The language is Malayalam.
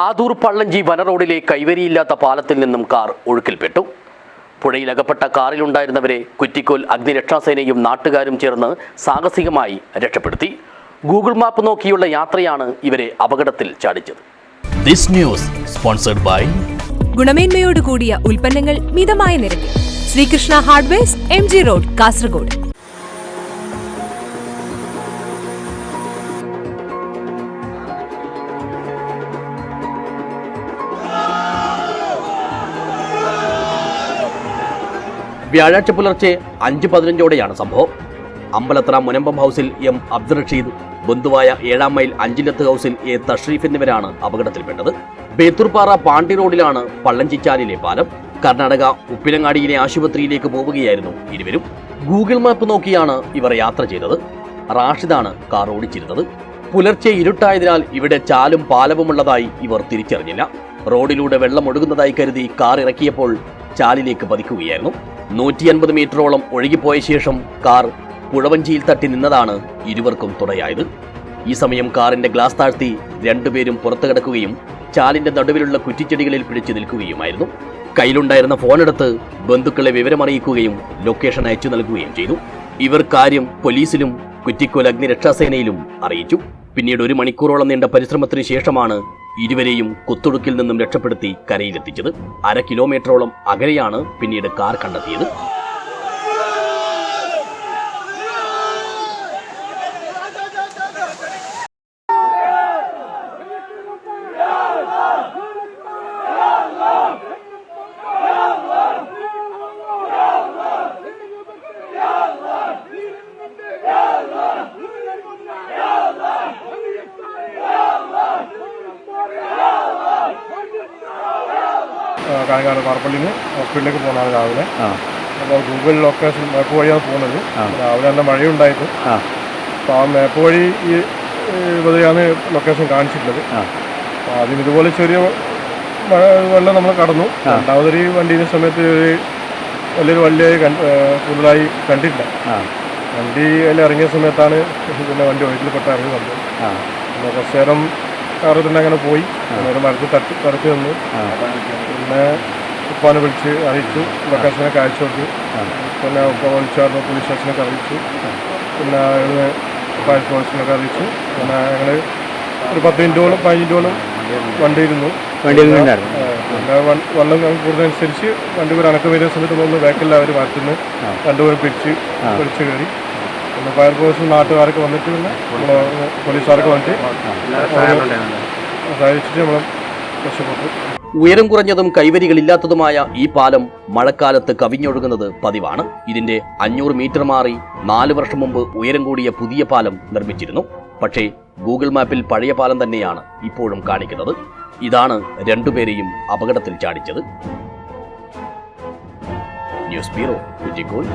ആദൂർ പള്ളഞ്ചി വന റോഡിലെ കൈവരിയില്ലാത്ത പാലത്തിൽ നിന്നും കാർ ഒഴുക്കിൽപ്പെട്ടു. പുഴയിലകപ്പെട്ട കാറിലുണ്ടായിരുന്നവരെ കുറ്റിക്കോൽ അഗ്നിരക്ഷാസേനയും നാട്ടുകാരും ചേർന്ന് സാഹസികമായി രക്ഷപ്പെടുത്തി. ഗൂഗിൾ മാപ്പ് നോക്കിയുള്ള യാത്രയാണ് ഇവരെ അപകടത്തിൽ ചാടിച്ചത്. This news sponsored by ഗുണമേന്മയോട് കൂടിയ ഉൽപ്പന്നങ്ങൾ മിതമായ നിരക്കിൽ. Sreekrishna hardware M G road Kasaragod. വ്യാഴാഴ്ച പുലർച്ചെ അഞ്ച് പതിനഞ്ചോടെയാണ് സംഭവം. അമ്പലത്ര മുനമ്പം ഹൗസിൽ എം അബ്ദുൾ റഷീദ് ബന്ധുവായ ഏഴാം മൈൽ അഞ്ചിലത്ത് ഹൗസിൽ എ തഷ്രീഫ് എന്നിവരാണ് അപകടത്തിൽപ്പെട്ടത്. ബേത്തൂർപ്പാറ പാണ്ടി റോഡിലാണ് പള്ളഞ്ചിച്ചാലിലെ പാലം. കർണാടക ഉപ്പിലങ്ങാടിയിലെ ആശുപത്രിയിലേക്ക് പോവുകയായിരുന്നു ഇരുവരും. ഗൂഗിൾ മാപ്പ് നോക്കിയാണ് ഇവർ യാത്ര ചെയ്തത്. റാഷിദാണ് കാർ ഓടിച്ചിരുന്നത്. പുലർച്ചെ ഇരുട്ടായതിനാൽ ഇവിടെ ചാലും പാലവുമുള്ളതായി ഇവർ തിരിച്ചറിഞ്ഞില്ല. റോഡിലൂടെ വെള്ളം ഒഴുകുന്നതായി കരുതി കാർ ഇറക്കിയപ്പോൾ ചാലിലേക്ക് പതിക്കുകയായിരുന്നു. നൂറ്റി അൻപത് മീറ്ററോളം ഒഴുകിപ്പോയ ശേഷം കാർ പുഴവഞ്ചിയിൽ തട്ടി നിന്നതാണ് ഇരുവർക്കും തുണയായത് ഈ സമയം കാറിന്റെ ഗ്ലാസ് താഴ്ത്തി രണ്ടുപേരും പുറത്തു കിടക്കുകയും ചാലിന്റെ നടുവിലുള്ള കുറ്റിച്ചെടികളിൽ പിടിച്ചു നിൽക്കുകയുമായിരുന്നു. കയ്യിലുണ്ടായിരുന്ന ഫോണെടുത്ത് ബന്ധുക്കളെ വിവരമറിയിക്കുകയും ലൊക്കേഷൻ അയച്ചു നൽകുകയും ചെയ്തു. ഇവർ കാര്യം പോലീസിലും കുറ്റിക്കോൽ അഗ്നിരക്ഷാസേനയിലും അറിയിച്ചു. പിന്നീട് ഒരു മണിക്കൂറോളം നീണ്ട പരിശ്രമത്തിന് ശേഷമാണ് ഇരുവരെയും കുത്തൊടുക്കിൽ നിന്നും രക്ഷപ്പെടുത്തി കരയിലെത്തിച്ചത്. അര കിലോമീറ്ററോളം അകലെയാണ് പിന്നീട് കാർ കണ്ടെത്തിയത്. കാഞ്ഞങ്ങാട് പാറപ്പള്ളിയിൽ നിന്ന് ഹോസ്പിറ്റലിലേക്ക് പോകുന്നതാണ് രാവിലെ. അപ്പോൾ ഗൂഗിൾ ലൊക്കേഷൻ മാപ്പ് വഴിയാണ് പോകുന്നത്. രാവിലെ നല്ല മഴയുണ്ടായിട്ട് അപ്പോൾ ആ മാപ്പ് വഴി ഈ ഇവിടെയാണ് ലൊക്കേഷൻ കാണിച്ചിട്ടുള്ളത്. അപ്പോൾ ആദ്യം ഇതുപോലെ ചെറിയ മഴ വെള്ളം നമ്മൾ കടന്നു. രണ്ടാമതൊരു വണ്ടിയുടെ സമയത്ത് ഒരു വലിയൊരു വള്ളിയായി കണ്ട് കൂടുതലായി വണ്ടി അതിൽ ഇറങ്ങിയ സമയത്താണ് പിന്നെ വണ്ടി ഒഴുക്കിൽപ്പെട്ട് ഇറങ്ങി വന്നത് കുറച്ച് നേരം കാറ് തന്നെ അങ്ങനെ പോയി. ഒരു മരത്തിൽ തട്ടി തറച്ച് വന്നു പിന്നെ ഉപ്പാനെ വിളിച്ച് അറിയിച്ചു. ലൊക്കേഷനെ കാഴ്ച കൊടുത്തു പിന്നെ ഉപ്പ വിളിച്ചായിരുന്നു പോലീസ് സ്റ്റേഷനൊക്കെ അറിയിച്ചു. പിന്നെ അയാൾ ഫയർ ഫോഴ്സിനൊക്കെ അറിയിച്ചു. പിന്നെ ഞങ്ങൾ ഒരു പത്ത് മിനിറ്റോളം പതിനഞ്ചോളം വണ്ടിയിരുന്നു. പിന്നെ വെള്ളം കൂടുന്നതനുസരിച്ച് രണ്ടുപേർ അണക്ക് വരുന്ന സമയത്ത് നമ്മൾ ബാക്കിൽ അവർ മാറ്റുന്നു രണ്ടുപേരും പിടിച്ച് പിടിച്ച് കയറി. പിന്നെ ഫയർഫോഴ്സും നാട്ടുകാർക്ക് വന്നിട്ട് പിന്നെ പോലീസുകാർക്ക് വന്നിട്ട് സഹായിച്ചിട്ട് നമ്മൾ രക്ഷപ്പെട്ടു. ഉയരം കുറഞ്ഞതും കൈവരികളില്ലാത്തതുമായ ഈ പാലം മഴക്കാലത്ത് കവിഞ്ഞൊഴുകുന്നത് പതിവാണ്. ഇതിന്റെ അഞ്ഞൂറ് മീറ്റർ മാറി നാല് വർഷം മുമ്പ് ഉയരം കൂടിയ പുതിയ പാലം നിർമ്മിച്ചിരുന്നു. പക്ഷേ ഗൂഗിൾ മാപ്പിൽ പഴയ പാലം തന്നെയാണ് ഇപ്പോഴും കാണിക്കുന്നത്. ഇതാണ് രണ്ടുപേരെയും അപകടത്തിൽ ചാടിച്ചത്. News bureau Kuttikol